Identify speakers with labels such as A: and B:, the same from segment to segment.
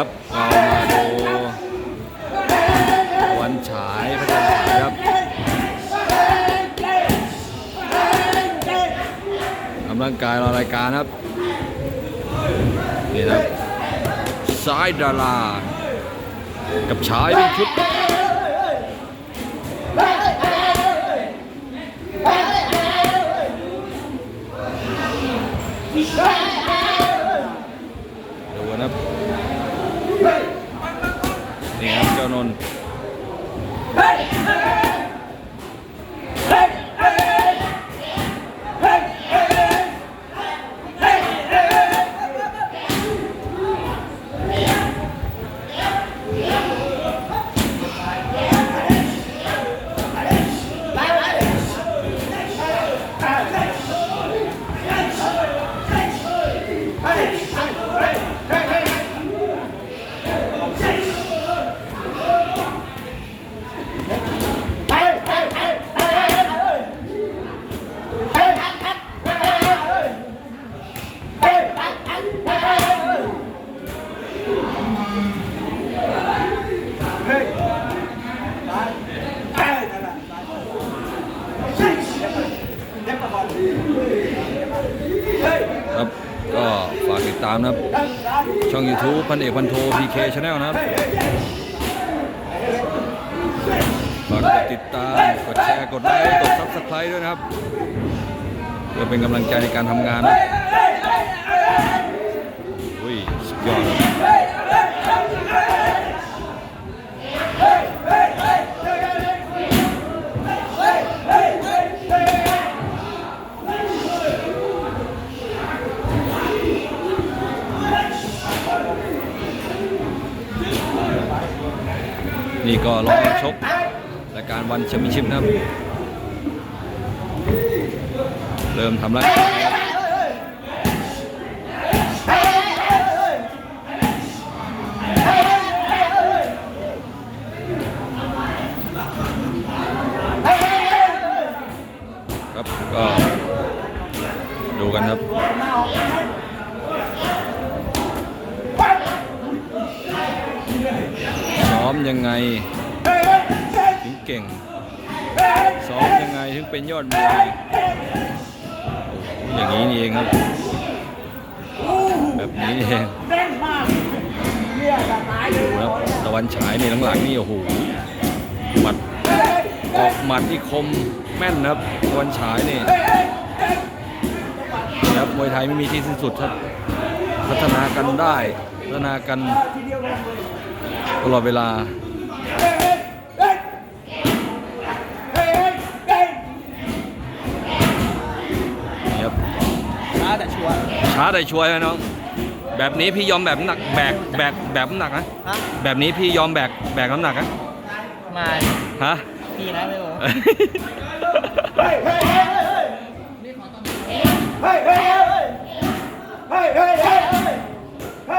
A: ครับเรามาดูวันฉายพระจันทร์าครับทำร่างกายรอรายการครับนี่ครับซ้ายดารากับชายเป็ชุดใช่ ช่อง YouTube พันเอกพันโทพีเคชาแนลนะครับฝากกดติดตาม กดแชร์ กดไลค์ กดซับสไครต์ด้วยนะครับ เพื่อเป็นกำลังใจในการทำงานนะอุ้ยสุดยอด นี่ก็รอบชกรายการวันแชมเปี้ยนชิพนะเริ่มทำไร้อมยังไงถึงเก่ง ซ้อมยังไงถึงเป็นยอดมวยอย่างนี้นี่เองครับ แบบนี้เอง
B: ดู
A: ครับตะวันฉายในหลังๆนี่โอ้โหหมัดออกหมัดที่คมแม่นครับตะวันฉายนี่ครับมวยไทยไม่มีที่สิ้นสุดครับ พัฒนากันได้ พัฒนากัน ตลอดเวลา
B: ช้าแต่ชัวร์
A: ช้าแต่ชัวยนะน้อง แบบนี้พี่ยอมแบบหนักแบกแบกแบบน้ำหนักนะแบบนี้พี่ยอมแบกแบกน้ำหนักนะ
B: มา
A: ฮะ
B: พี่นะไม่บอก
A: เฮ้
B: ยเฮ้ยเฮ้ยเฮ้ยเฮ้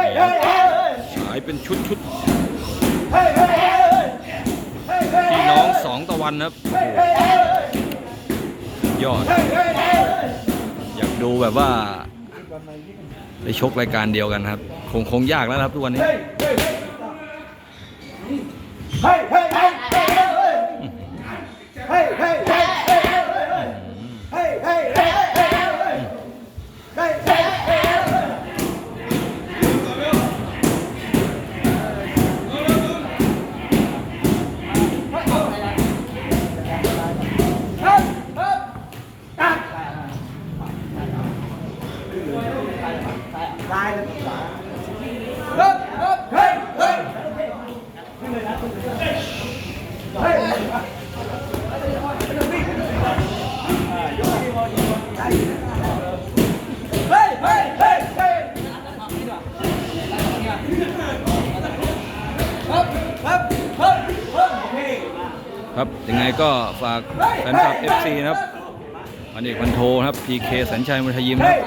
B: ยเฮ้ย เป็
A: นชุดชุดพี่น้องสองตะวันครับ
B: ย
A: อด อยากดูแบบว่า ได้ชกรายการเดียวกันครับ คงคงยากแล้วครับทุกวันนี้
B: ครับ
A: ยังไงก็ฝากแฟนคลับ FC นะครับพันเอกพันโทนะครับ PK สัญชัยมุทยิมนะครับ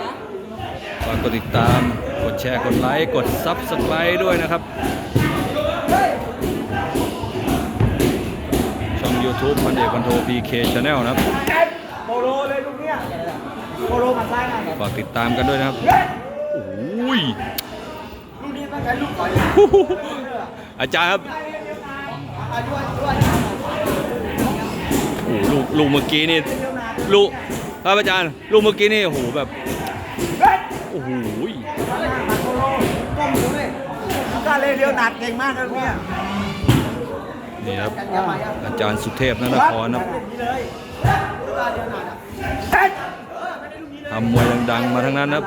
A: ฝากกดติดตามกดแชร์กดไลค์กด Subscribe ด้วยนะครับ ช่อง YouTube พันเอกพันโท PK Channel นะครับ
B: แอปโปโลเลยลูกเนี้ยโปโลมาซ้ายหน่อย
A: ฝากติดตามกันด้วยนะครับ
B: เฮ้ย
A: โอ้ย
B: ลูกนี้ตั้งใจลูกต่อย
A: อาจารย์ครับ ลูกเมื่อกี้นี่ลูกครับอาจารย์ ลูกเมื่อกี้นี่โอ้โหแบบโอ้โห
B: ก้มดูเลยกล้าเลยเดียวหนักเก่งมากเลยเนี่ย
A: นี่ครับอาจารย์สุเทพนนครครับทำมวยดังๆมาทั้งนั้นครับ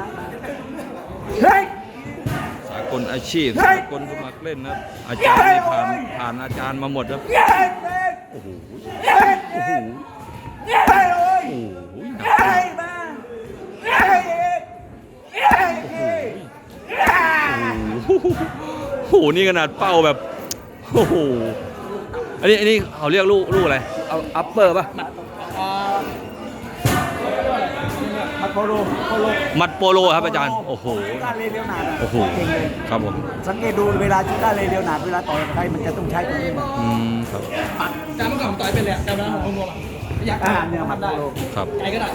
A: สากลอาชีพสากลสมัครเล่นนะครับอาจารย์ผ่านผ่านอาจารย์มาหมดครับ อ้โห
B: เฮ้ย
A: โอ้โห
B: เฮ้ยโอ้ย
A: โอ้โหหนัก
B: เฮ้ยมาเฮ้ยเฮ้ยเฮ้ย
A: โอ้โหโอ้โหนี่ขนาดเป้าแบบโอ้โหอันนี้อันนี้เขาเรียกลูกลูกอะไรเอาอัปเปอร์ป่ะ
B: มา โปโลโปโล
A: มัดโปโลครับอาจารย์ โอ้โห
B: ชิก้าเลเลียวนาดะ
A: โอ้โห
B: เก่งเลย
A: ครับผม
B: สังเกตดูเวลาชิก้าเลเลียวนาดเวลาต่อยกับใครมันจะต้องใช้ตัวนี้หมด
A: อืมครับ
C: จำเมื่อก่อนผมต่อยเป็นเลยอะจำได้ผมงงๆอะอยาก
B: อ่าเนี่ยมัดโปโล
A: ครับ
C: ไกลก็ได้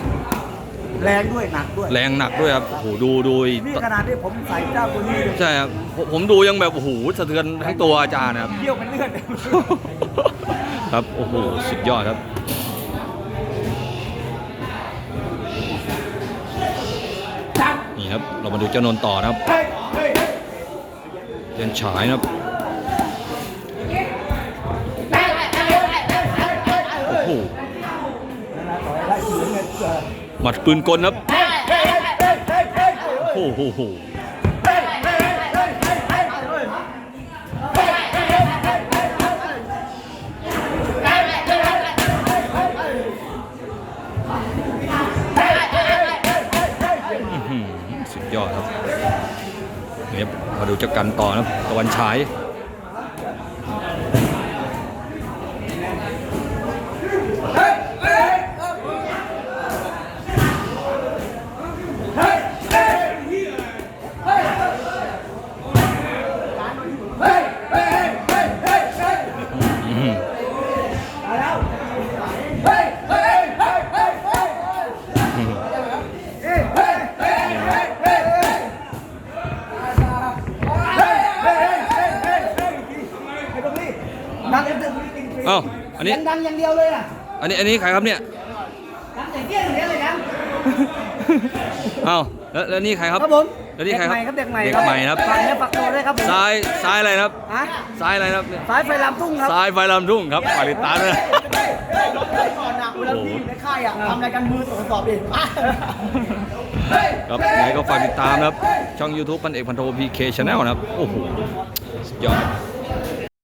B: แรงด้วยหนักด้วย
A: แรงหนักด้วยครับ โอ้โห ดูดูอีก
B: นี่ขนาดที่ผมใส่เจ้าตัวนี้เลย
A: ใช่ครับผมผมดูยังแบบ โอ้โห สะเทือนทั้งตัวอาจารย์นะครับ
B: เยี่ยวเป็นเลือด
A: ครับ โอ้โห สุดยอดครับ ครับ เรามาดูเจ้านนต่อนะครับ
B: เยเฮ้ย
A: เจนฉายนะครับโอ้โห
B: ไล่เสียงเนี่ยเออ
A: หมัดปืนกลครับโอ้โห จะกันต่อนะตะวันฉาย
B: ดังอย่างเดียว
A: เอ้าอันนี้
B: ดังอย่างเดียวเลยอะ
A: อันนี้อันนี้ใครครับเนี่ย
B: ดังอย่างเดียวอย่างเดียวเลยนะ
A: เอ้าแล้วแล้วนี่ใครครับ
B: ครับผม
A: แล้วนี่ใครครับ
B: เด็กใหม่
A: เด็
B: ครับ
A: กใหม่นะครับ
B: ฝากเนื้อฝากตัวด้วยครับผม
A: ซ้ายซ้ายอะไรนะครับ
B: ฮะ
A: ซ้ายอะไรนะครับเนี่ย
B: สายไฟลำทุ่งครับ
A: ซ้ายไฟลำทุ่งครับฝากติดตามด้วยนะ
B: ก่อนนะเวลาพี่อยู่ในค่ายอะทำรายการมือตรวจสอบเอง
A: ครับยังไงก็ฝากติดตามนะครับ ช่อง YouTube พันเอกพันโทพีเคชาแนลนะครับ โอ้โหสุดยอด